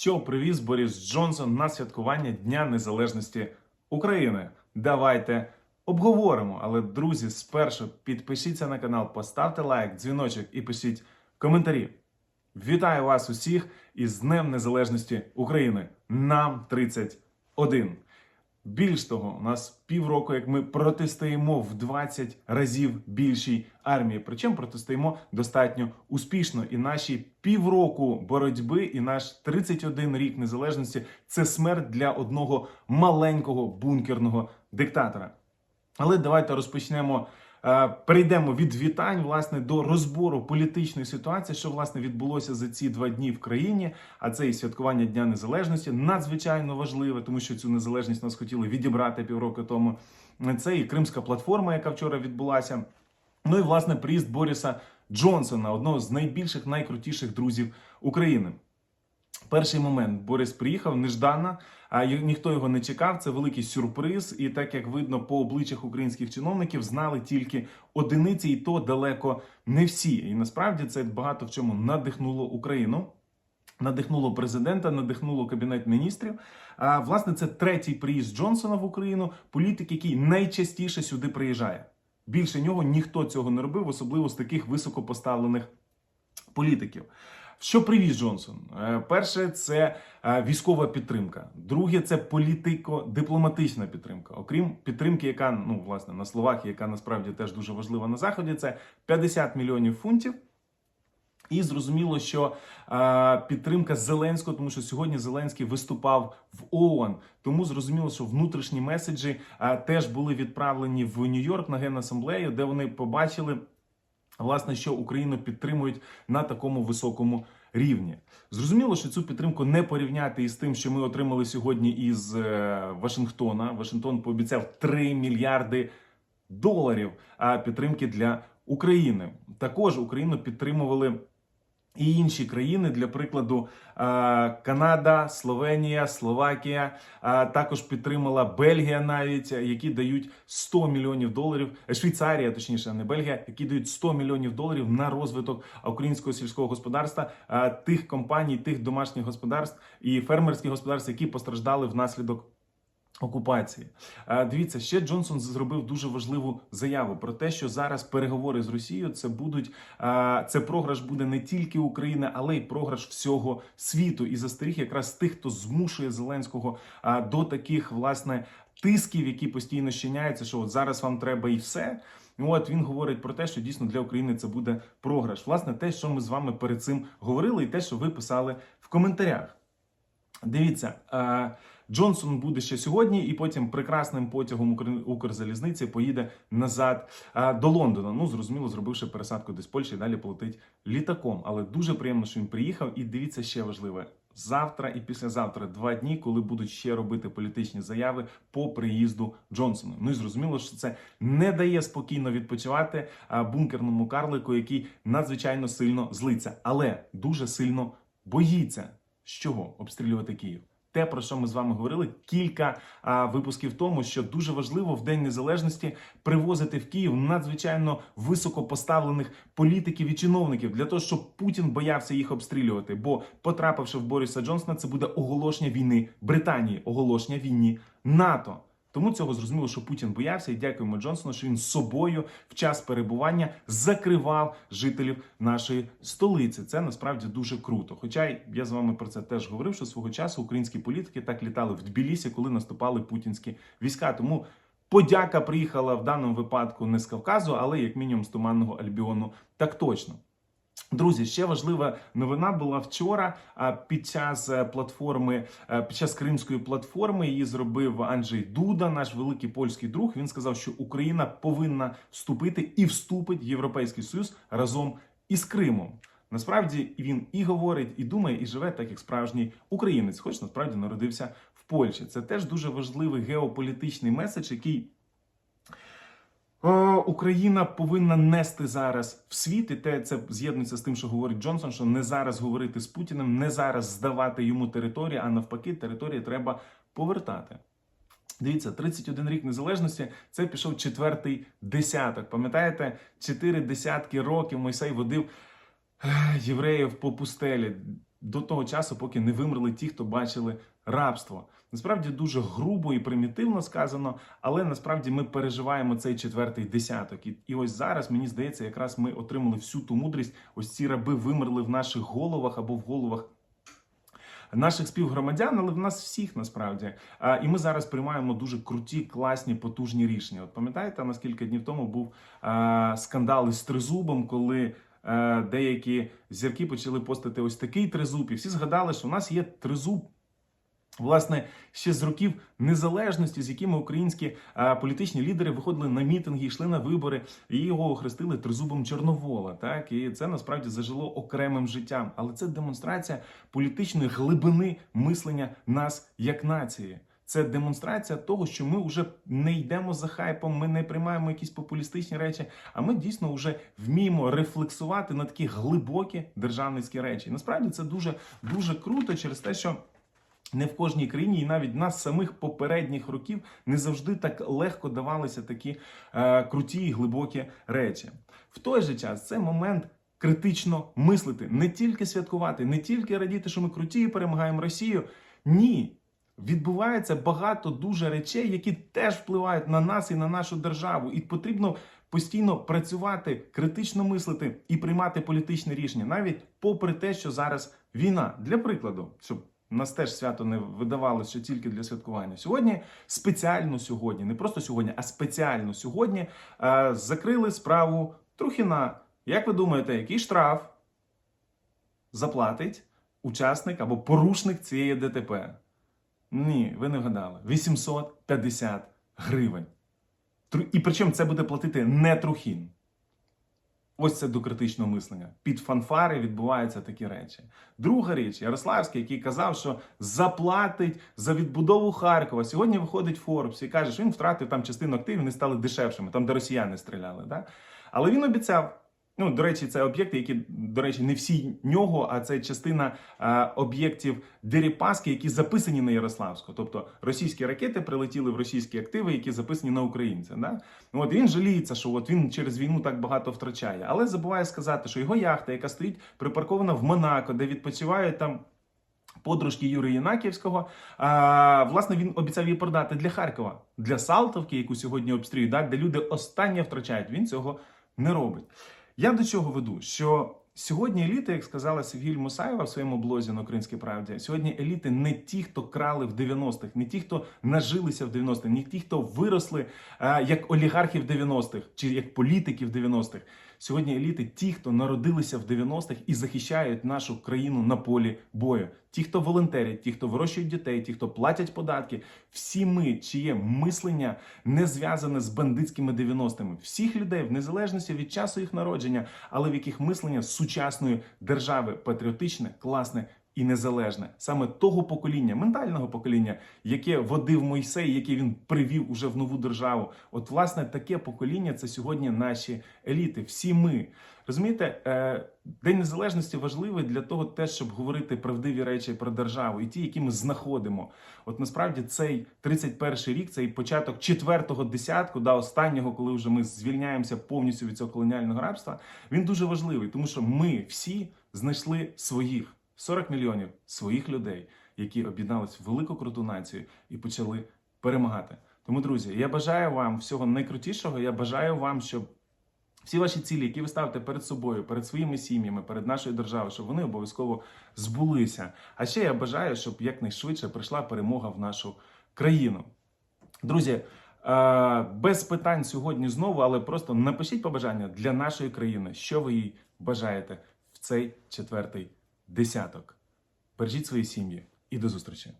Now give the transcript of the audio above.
що привіз Борис Джонсон на святкування Дня Незалежності України. Давайте обговоримо. Але, друзі, спершу підпишіться на канал, поставте лайк, дзвіночок і пишіть коментарі. Вітаю вас усіх із Днем Незалежності України. Нам 31. Більш того, у нас півроку, як ми протистоїмо в 20 разів більшій армії. Причому протистоїмо достатньо успішно. І наші півроку боротьби, і наш 31 рік незалежності це смерть для одного маленького бункерного диктатора. Але давайте розпочнемо. Е, Перейдемо від вітань власне до розбору політичної ситуації, що власне відбулося за ці два дні в країні. А це і святкування Дня Незалежності надзвичайно важливе, тому що цю незалежність нас хотіли відібрати півроку тому. Це і Кримська платформа, яка вчора відбулася. Ну і власне приїзд Боріса Джонсона, одного з найбільших, найкрутіших друзів України. Перший момент Борис приїхав неждано, а ніхто його не чекав. Це великий сюрприз. І так як видно по обличчях українських чиновників, знали тільки одиниці, і то далеко не всі. І насправді це багато в чому надихнуло Україну. Надихнуло президента, надихнуло кабінет міністрів. А власне, це третій приїзд Джонсона в Україну, політик, який найчастіше сюди приїжджає. Більше нього ніхто цього не робив, особливо з таких високопоставлених політиків. Що привіз Джонсон? Е, Перше, це е, військова підтримка. Друге, це політико-дипломатична підтримка. Окрім підтримки, яка ну власне на словах, яка насправді теж дуже важлива на заході, це 50 мільйонів фунтів. І зрозуміло, що е, підтримка Зеленського, тому що сьогодні Зеленський виступав в ООН. Тому зрозуміло, що внутрішні меседжі е, теж були відправлені в Нью-Йорк на генасамблею, де вони побачили власне, що Україну підтримують на такому високому рівні. Зрозуміло, що цю підтримку не порівняти із тим, що ми отримали сьогодні із е, Вашингтона. Вашингтон пообіцяв 3 мільярди доларів підтримки для України. Також Україну підтримували. І інші країни, для прикладу, е, Канада, Словенія, Словакія, е, також підтримала Бельгія, навіть які дають 100 мільйонів доларів. е, Швейцарія, точніше, не Бельгія, які дають 100 мільйонів доларів на розвиток українського сільського господарства, тих компаній, тих домашніх господарств і фермерських господарств, які постраждали внаслідок. Окупації Е, дивіться, ще Джонсон зробив дуже важливу заяву про те, що зараз переговори з Росією це будуть е, це програш буде не тільки України, але й програш всього світу. І застеріг якраз тих, хто змушує Зеленського е, до таких власне тисків, які постійно щиняються, що от зараз вам треба і все. От він говорить про те, що дійсно для України це буде програш. Власне, те, що ми з вами перед цим говорили, і те, що ви писали в коментарях. Дивіться, Джонсон буде ще сьогодні, і потім прекрасним потягом Укрзалізниці поїде назад е, до Лондона. Ну, зрозуміло, зробивши пересадку десь Польщі, і далі полетить літаком. Але дуже приємно, що він приїхав. І дивіться ще важливе. Завтра і післязавтра два дні, коли будуть ще робити політичні заяви по приїзду Джонсона. Ну і зрозуміло, що це не дає спокійно відпочивати бункерному карлику, який надзвичайно сильно злиться, але дуже сильно боїться. З чого обстрілювати Київ? Те, про що ми з вами говорили кілька а, випусків тому, що дуже важливо в День Незалежності привозити в Київ надзвичайно високо поставлених політиків і чиновників для того, щоб Путін боявся їх обстрілювати. Бо потрапивши в Бориса Джонсона, це буде оголошення війни Британії, оголошення війні НАТО. Тому цього зрозуміло, що Путін боявся, і дякуємо Джонсону, що він собою в час перебування закривав жителів нашої столиці. Це насправді дуже круто. Хоча я з вами про це теж говорив, що свого часу українські політики так літали в Тбілісі, коли наступали путінські війська. Тому подяка приїхала в даному випадку не з Кавказу, але як мінімум з туманного Альбіону. Так точно. Друзі, ще важлива новина була вчора. Під час е, платформи, е, під час кримської платформи її зробив Анджей Дуда, наш великий польський друг. Він сказав, що Україна повинна вступити і вступить в Європейський Союз разом із Кримом. Насправді він і говорить, і думає, і живе так, як справжній українець, хоч насправді народився в Польщі. Це теж дуже важливий геополітичний меседж, який Україна повинна нести зараз в світ, і те це з'єднується з тим, що говорить Джонсон, що не зараз говорити з Путіним, не зараз здавати йому територію, а навпаки, території треба повертати. Дивіться, 31 рік незалежності це пішов четвертий десяток. Пам'ятаєте, чотири десятки років Мойсей водив євреїв по пустелі. до того часу, поки не вимерли ті, хто бачили рабство. Насправді дуже грубо і примітивно сказано, але насправді ми переживаємо цей четвертий десяток. І, і ось зараз мені здається, якраз ми отримали всю ту мудрість. Ось ці раби вимерли в наших головах або в головах. Наших співгромадян, але в нас всіх насправді. А, і ми зараз приймаємо дуже круті, класні, потужні рішення. От пам'ятаєте, на скільки днів тому був а, скандал із тризубом, коли а, деякі зірки почали постити ось такий тризуб, і всі згадали, що у нас є тризуб. Власне, ще з років незалежності, з якими українські а, політичні лідери виходили на мітинги, йшли на вибори, і його охрестили тризубом Чорновола. Так і це насправді зажило окремим життям. Але це демонстрація політичної глибини мислення нас як нації. Це демонстрація того, що ми вже не йдемо за хайпом, ми не приймаємо якісь популістичні речі, а ми дійсно вже вміємо рефлексувати на такі глибокі державницькі речі. І насправді це дуже дуже круто через те, що. Не в кожній країні, і навіть нас самих попередніх років не завжди так легко давалися такі е, круті і глибокі речі. В той же час це момент критично мислити, не тільки святкувати, не тільки радіти, що ми круті і перемагаємо Росію. Ні. Відбувається багато дуже речей, які теж впливають на нас і на нашу державу, і потрібно постійно працювати, критично мислити і приймати політичні рішення, навіть попри те, що зараз війна. Для прикладу, щоб нас теж свято не видавалося що тільки для святкування. Сьогодні спеціально сьогодні, не просто сьогодні, а спеціально сьогодні е, закрили справу Трухіна. Як ви думаєте, який штраф заплатить учасник або порушник цієї ДТП? Ні, ви не вгадали. 850 гривень. І причому це буде платити не Трухін. Ось це до критичного мислення. Під фанфари відбуваються такі речі. Друга річ, Ярославський, який казав, що заплатить за відбудову Харкова. Сьогодні виходить Форбс і каже, що він втратив там частину активів, вони стали дешевшими, там, де росіяни стріляли. Да? Але він обіцяв. Ну, до речі, це об'єкти, які, до речі, не всі нього, а це частина е, об'єктів Дерипаски, які записані на Ярославську. Тобто російські ракети прилетіли в російські активи, які записані на українця. Да? От він жаліється, що от він через війну так багато втрачає, але забуває сказати, що його яхта, яка стоїть припаркована в Монако, де відпочивають там. Подружки Юрія Янаківського, а, власне, він обіцяв її продати для Харкова, для Салтовки, яку сьогодні обстрілюють, да, де люди останнє втрачають. Він цього не робить. Я до чого веду? Що сьогодні еліти, як сказала Севгіль Мусаєва в своєму блозі на Українській правді, сьогодні еліти не ті, хто крали в 90-х, не ті, хто нажилися в 90-х, не ті, хто виросли а, як олігархи в 90-х чи як політики в 90-х. Сьогодні еліти ті, хто народилися в 90-х і захищають нашу країну на полі бою. Ті, хто волонтерять, ті, хто вирощують дітей, ті, хто платять податки, всі ми, чиє мислення не зв'язане з бандитськими 90-ми. Всіх людей, в незалежності від часу їх народження, але в яких мислення сучасної держави патріотичне, класне і незалежне, саме того покоління, ментального покоління, яке водив Мойсей, яке він привів уже в нову державу. От, власне, таке покоління це сьогодні наші еліти. Всі ми розумієте, е, День Незалежності важливий для того, теж, щоб говорити правдиві речі про державу і ті, які ми знаходимо. От насправді цей 31-й рік, цей початок четвертого десятку, да, останнього, коли вже ми звільняємося повністю від цього колоніального рабства, він дуже важливий, тому що ми всі знайшли своїх. 40 мільйонів своїх людей, які об'єднались в велику круту націю і почали перемагати. Тому, друзі, я бажаю вам всього найкрутішого. Я бажаю вам, щоб всі ваші цілі, які ви ставите перед собою, перед своїми сім'ями, перед нашою державою, щоб вони обов'язково збулися. А ще я бажаю, щоб якнайшвидше прийшла перемога в нашу країну. Друзі, е, без питань сьогодні знову, але просто напишіть побажання для нашої країни, що ви їй бажаєте в цей четвертий десяток. Бережіть свої сім'ї і до зустрічі!